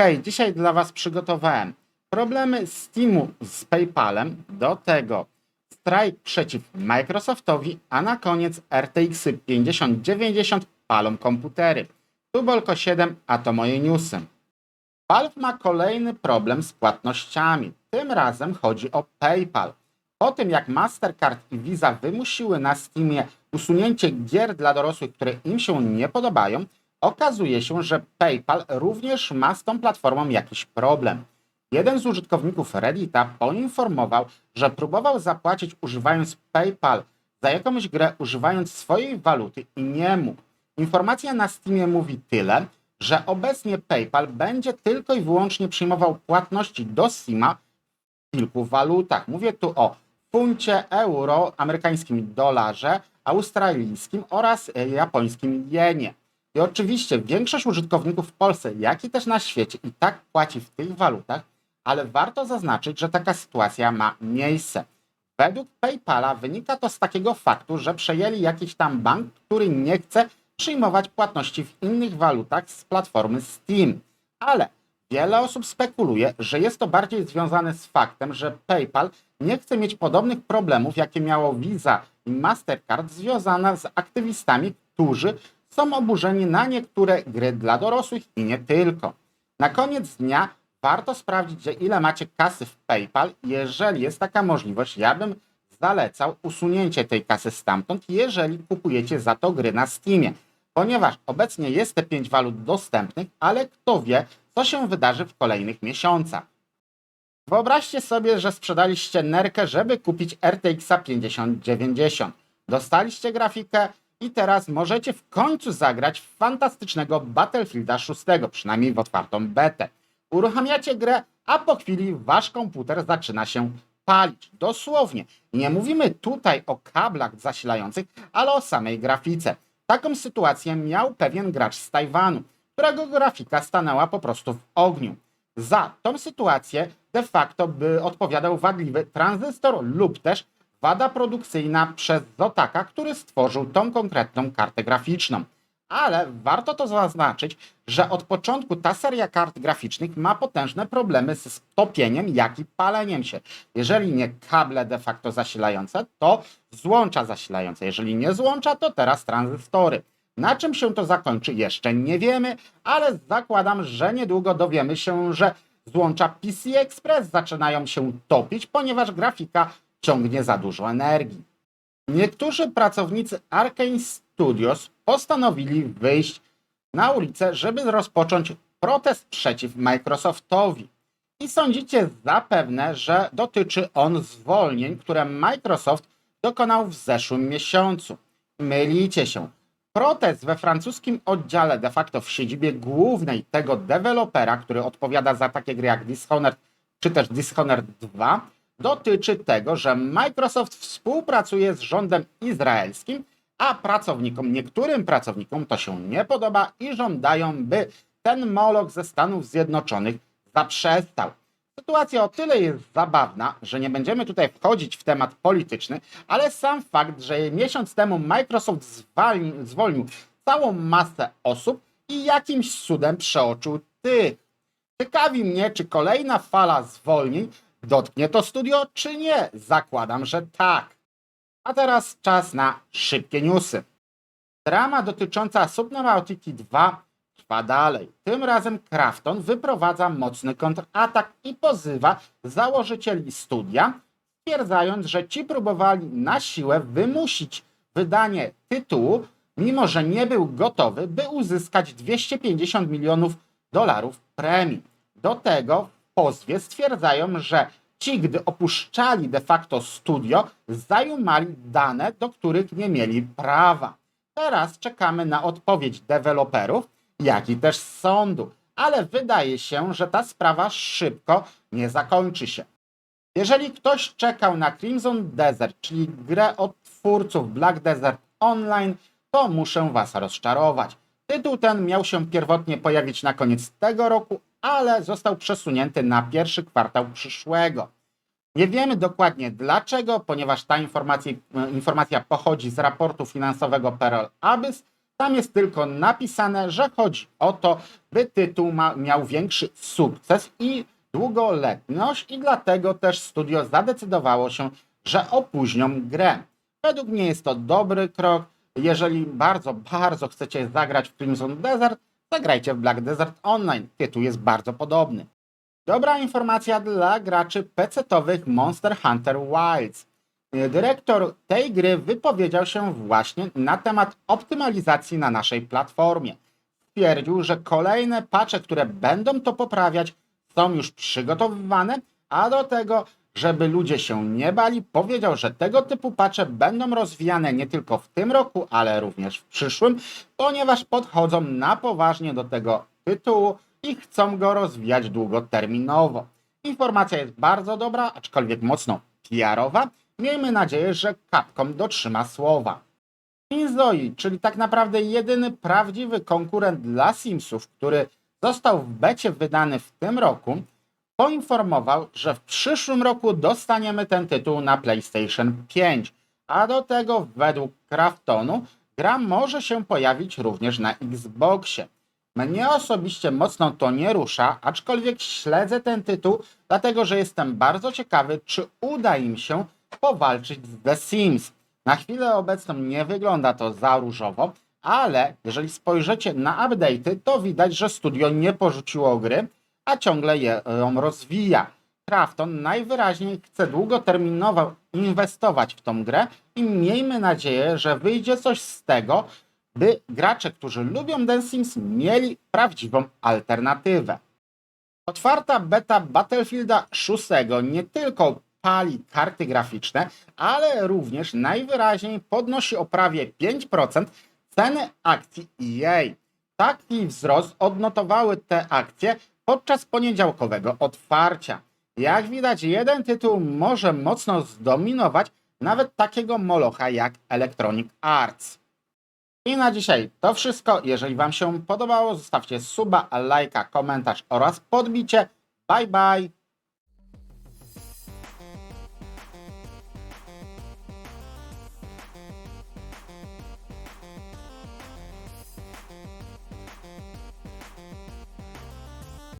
Hej, dzisiaj dla Was przygotowałem problemy Steamu z PayPalem, do tego strajk przeciw Microsoftowi, a na koniec RTX 5090 palą komputery. Tu Bolko 7, a to moje newsy. Valve ma kolejny problem z płatnościami. Tym razem chodzi o PayPal. Po tym jak Mastercard i Visa wymusiły na Steamie usunięcie gier dla dorosłych, które im się nie podobają, okazuje się, że PayPal również ma z tą platformą jakiś problem. Jeden z użytkowników Reddita poinformował, że próbował zapłacić używając PayPal za jakąś grę używając swojej waluty i nie mógł. Informacja na Steamie mówi tyle, że obecnie PayPal będzie tylko i wyłącznie przyjmował płatności do Steama w kilku walutach. Mówię tu o funcie, euro, amerykańskim dolarze, australijskim oraz japońskim jenie. I oczywiście większość użytkowników w Polsce, jak i też na świecie i tak płaci w tych walutach, ale warto zaznaczyć, że taka sytuacja ma miejsce. Według PayPala wynika to z takiego faktu, że przejęli jakiś tam bank, który nie chce przyjmować płatności w innych walutach z platformy Steam. Ale wiele osób spekuluje, że jest to bardziej związane z faktem, że PayPal nie chce mieć podobnych problemów, jakie miało Visa i Mastercard związane z aktywistami, którzy są oburzeni na niektóre gry dla dorosłych i nie tylko. Na koniec dnia warto sprawdzić, że ile macie kasy w PayPal. Jeżeli jest taka możliwość, ja bym zalecał usunięcie tej kasy stamtąd, jeżeli kupujecie za to gry na Steamie. Ponieważ obecnie jest te 5 walut dostępnych, ale kto wie, co się wydarzy w kolejnych miesiącach. Wyobraźcie sobie, że sprzedaliście nerkę, żeby kupić RTX 5090. Dostaliście grafikę i teraz możecie w końcu zagrać w fantastycznego Battlefielda 6, przynajmniej w otwartą betę. Uruchamiacie grę, a po chwili wasz komputer zaczyna się palić. Dosłownie. Nie mówimy tutaj o kablach zasilających, ale o samej grafice. Taką sytuację miał pewien gracz z Tajwanu, którego grafika stanęła po prostu w ogniu. Za tą sytuację de facto by odpowiadał wadliwy tranzystor lub też wada produkcyjna przez Zotaka, który stworzył tą konkretną kartę graficzną. Ale warto to zaznaczyć, że od początku ta seria kart graficznych ma potężne problemy z topieniem, jak i paleniem się. Jeżeli nie kable de facto zasilające, to złącza zasilające. Jeżeli nie złącza, to teraz tranzystory. Na czym się to zakończy, jeszcze nie wiemy, ale zakładam, że niedługo dowiemy się, że złącza PC Express zaczynają się topić, ponieważ grafika ciągnie za dużo energii. Niektórzy pracownicy Arkane Studios postanowili wyjść na ulicę, żeby rozpocząć protest przeciw Microsoftowi. I sądzicie zapewne, że dotyczy on zwolnień, które Microsoft dokonał w zeszłym miesiącu. Mylicie się. Protest we francuskim oddziale, de facto w siedzibie głównej tego dewelopera, który odpowiada za takie gry jak Dishonored czy też Dishonored 2, dotyczy tego, że Microsoft współpracuje z rządem izraelskim, a pracownikom, niektórym pracownikom to się nie podoba i żądają, by ten molok ze Stanów Zjednoczonych zaprzestał. Sytuacja o tyle jest zabawna, że nie będziemy tutaj wchodzić w temat polityczny, ale sam fakt, że miesiąc temu Microsoft zwalni, zwolnił całą masę osób i jakimś cudem przeoczył tych. Ciekawi mnie, czy kolejna fala zwolnień dotknie to studio, czy nie. Zakładam, że tak. A teraz czas na szybkie newsy. Drama dotycząca Subnautica 2 trwa dalej. Tym razem Krafton wyprowadza mocny kontratak i pozywa założycieli studia, stwierdzając, że ci próbowali na siłę wymusić wydanie tytułu, mimo że nie był gotowy, by uzyskać 250 milionów dolarów premii. Do tego w pozwie stwierdzają, że ci, gdy opuszczali de facto studio, zajumali dane, do których nie mieli prawa. Teraz czekamy na odpowiedź deweloperów, jak i też sądu, ale wydaje się, że ta sprawa szybko nie zakończy się. Jeżeli ktoś czekał na Crimson Desert, czyli grę od twórców Black Desert Online, to muszę Was rozczarować. Tytuł ten miał się pierwotnie pojawić na koniec tego roku, ale został przesunięty na pierwszy kwartał przyszłego. Nie wiemy dokładnie dlaczego, ponieważ ta informacja, informacja pochodzi z raportu finansowego Perol Abyss, Tam jest tylko napisane, że chodzi o to, by tytuł ma, miał większy sukces i długoletność i dlatego też studio zadecydowało się, że opóźnią grę. Według mnie jest to dobry krok. Jeżeli bardzo, bardzo chcecie zagrać w Crimson Desert, zagrajcie w Black Desert Online. Tytuł jest bardzo podobny. Dobra informacja dla graczy PC-towych Monster Hunter Wilds. Dyrektor tej gry wypowiedział się właśnie na temat optymalizacji na naszej platformie. Stwierdził, że kolejne patche, które będą to poprawiać, są już przygotowywane, a do tego, żeby ludzie się nie bali, powiedział, że tego typu patche będą rozwijane nie tylko w tym roku, ale również w przyszłym, ponieważ podchodzą na poważnie do tego tytułu i chcą go rozwijać długoterminowo. Informacja jest bardzo dobra, aczkolwiek mocno PR-owa. Miejmy nadzieję, że Capcom dotrzyma słowa. Inzoi, czyli tak naprawdę jedyny prawdziwy konkurent dla Simsów, który został w becie wydany w tym roku, poinformował, że w przyszłym roku dostaniemy ten tytuł na PlayStation 5, a do tego według Kraftonu gra może się pojawić również na Xboxie. Mnie osobiście mocno to nie rusza, aczkolwiek śledzę ten tytuł, dlatego że jestem bardzo ciekawy, czy uda im się powalczyć z The Sims. Na chwilę obecną nie wygląda to za różowo, ale jeżeli spojrzycie na update'y, to widać, że studio nie porzuciło gry, a ciągle ją rozwija. Krafton najwyraźniej chce długoterminowo inwestować w tą grę i miejmy nadzieję, że wyjdzie coś z tego, by gracze, którzy lubią The Sims, mieli prawdziwą alternatywę. Otwarta beta Battlefielda 6 nie tylko pali karty graficzne, ale również najwyraźniej podnosi o prawie 5% ceny akcji EA. Taki wzrost odnotowały te akcje podczas poniedziałkowego otwarcia. Jak widać, jeden tytuł może mocno zdominować nawet takiego molocha jak Electronic Arts. I na dzisiaj to wszystko. Jeżeli Wam się podobało, zostawcie suba, lajka, komentarz oraz podbicie. Bye bye!